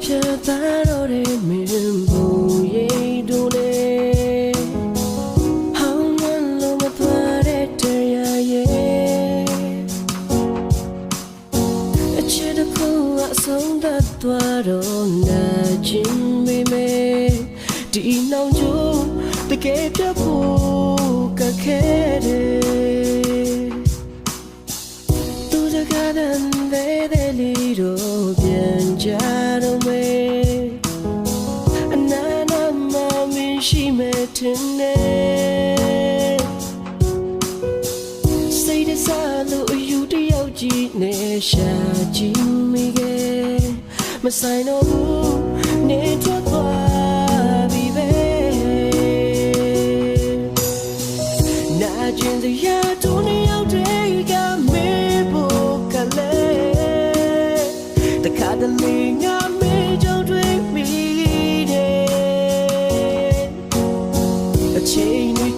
피어다로를 미는 무예도네 하우만 롱아 빠레 들야예 에체도 코아 성다 또아로 나 진비메 디나우조 되게 펴고 가케레 또 자가는 데데 ရှာကြည့်မိခဲ့မဆိုင်တော့ဘူးနေထွက်သွားပြီပဲနာကျင်စရာတို့နှစ်ယောက်တည်းကမေးဖို့ကလေးတခါတလေငါမေးကြောင့်တွေ့မိတယ်အချိန်တွေ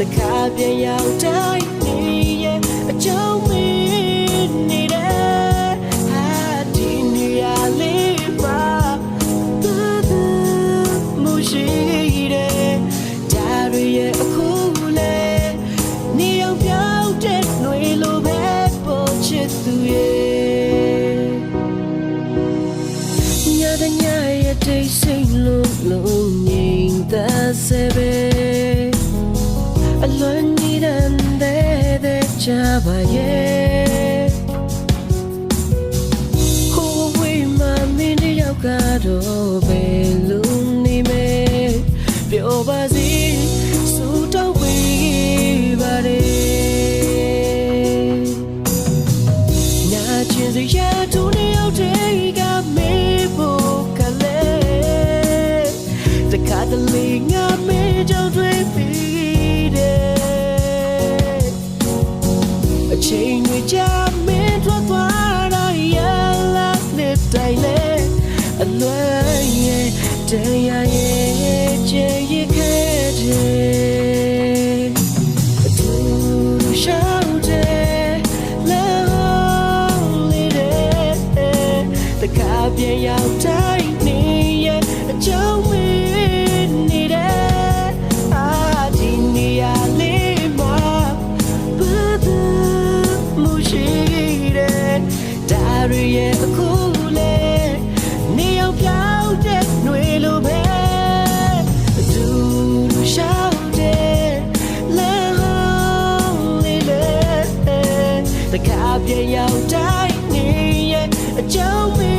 တခါပြန်ရောက်တိုင်းနေရဲ့အကြောင်းမင်းနေတယ်ဟာဒီနေရာလေးပါမရှိတဲ့ဒါရရဲ့အခုလေနေအောင်ပြောင်းတဲ့ຫນွေလိုပဲပေါ်ချစ်သူရဲ့ညတဲ့ညရဲ့တိတ်ဆိတ်လုံးလုံးငြိမ်သက်စေပဲ အလွန်နေတဲ့ ချိန်တွေကြာမင်းတို့သွားရရလာနေတိုင်းလေအလွန်ရဲ့တရားရဲ့ချေရခဲ့တယ်အတူတူရှောင်းတယ်လောင်းလေးတဲ့တကားပြန်ရောက်တိုင်း ပြေရောက်တိုင်းနေရဲ့အကြောင်းမ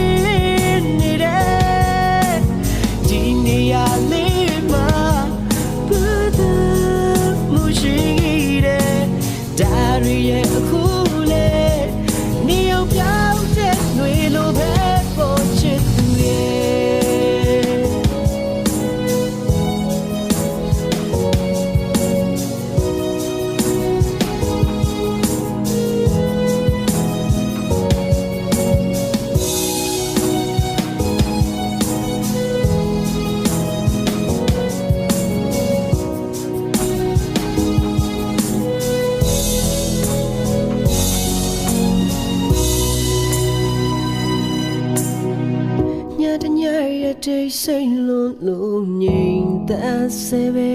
တိတ်ဆိတ်လွန်လို့ငြိမ်သက်စေပဲ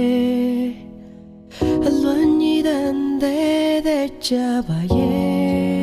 အလွန်ကြီးတဲ့တဲ့ကြပါရဲ့